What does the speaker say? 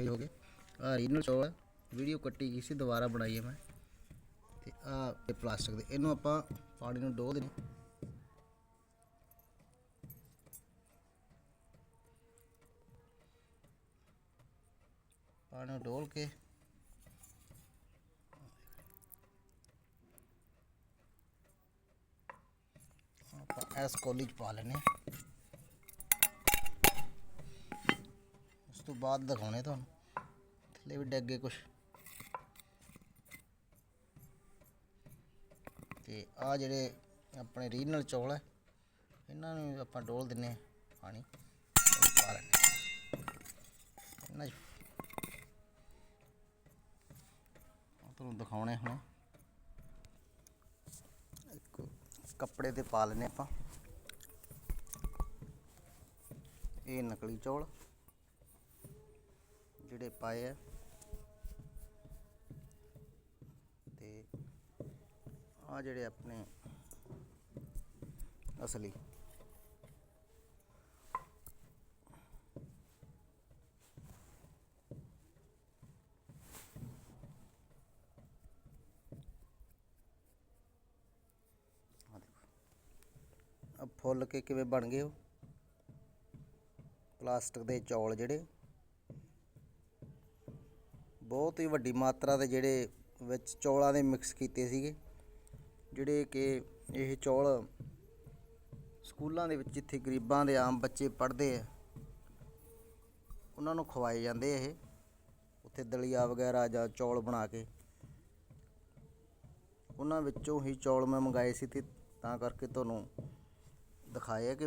ਇਹ ਹੋ ਗਏ। ਆ ਰੀਨਲ ਚੌਲ ਹੈ ਵੀਡੀਓ ਕੱਟੀ ਗਈ ਸੀ, ਦੁਬਾਰਾ ਬਣਾਈ ਹੈ ਮੈਂ। ਤੇ ਆ ਇਹ ਪਲਾਸਟਿਕ ਦੇ। ਇਹਨੂੰ ਆਪਾਂ ਪਾਣੀ ਨੂੰ ਡੋਹ ਦੇਣਾ। ਪਾਣੀ ਨੂੰ ਡੋਲ ਕੇ। ਆਪਾਂ ਇਸ ਕੋਲੀ ਚ ਪਾ ਲੈਨੇ ਬਾਅਦ ਦਿਖਾਉਣੇ ਤੁਹਾਨੂੰ। ਥੱਲੇ ਵੀ ਡੱਗੇ ਕੁਛ। ਤੇ ਆ ਜਿਹੜੇ ਆਪਣੇ ਰੀਜਨਲ ਚੌਲ ਹੈ ਇਹਨਾਂ ਨੂੰ ਆਪਾਂ ਡੋਲ ਦਿੰਨੇ ਆ ਪਾਣੀ। ਪਾ ਲੈਣੇ ਇਹਨਾਂ ਤੁਹਾਨੂੰ ਦਿਖਾਉਣੇ ਹੁਣ। ਇੱਕ ਕੱਪੜੇ ਤੇ ਪਾ ਲੈਨੇ ਆਪਾਂ। ਇਹ ਨਕਲੀ ਚੌਲ। ਜਿਹੜੇ ਪਾਏ ਆ। ਤੇ ਆ ਜਿਹੜੇ ਆਪਣੇ ਅਸਲੀ। ਫੁੱਲ ਕੇ ਕਿਵੇਂ ਬਣ ਗਏ ਉਹ? ਪਲਾਸਟਿਕ ਦੇ ਚੌਲ ਜਿਹੜੇ। ਬਹੁਤ ਹੀ ਵੱਡੀ ਮਾਤਰਾ ਦੇ ਜਿਹੜੇ ਵਿੱਚ ਚੌਲਾਂ ਦੇ ਮਿਕਸ ਕੀਤੇ ਸੀਗੇ। ਜਿਹੜੇ ਕਿ ਇਹ ਚੌਲ ਸਕੂਲਾਂ ਦੇ ਵਿੱਚ ਜਿੱਥੇ ਗਰੀਬਾਂ ਦੇ ਆਮ ਬੱਚੇ ਪੜ੍ਹਦੇ ਆ, ਉਹਨਾਂ ਨੂੰ ਖਵਾਏ ਜਾਂਦੇ ਇਹ। ਉੱਥੇ ਦਲੀਆ ਵਗੈਰਾ ਜਾਂ ਚੌਲ ਬਣਾ ਕੇ ਉਹਨਾਂ ਵਿੱਚੋਂ ਹੀ ਚੌਲ ਮੈਂ ਮੰਗਾਏ ਸੀ ਤੇ ਤਾਂ ਕਰਕੇ ਤੁਹਾਨੂੰ ਦਿਖਾਇਆ ਕਿ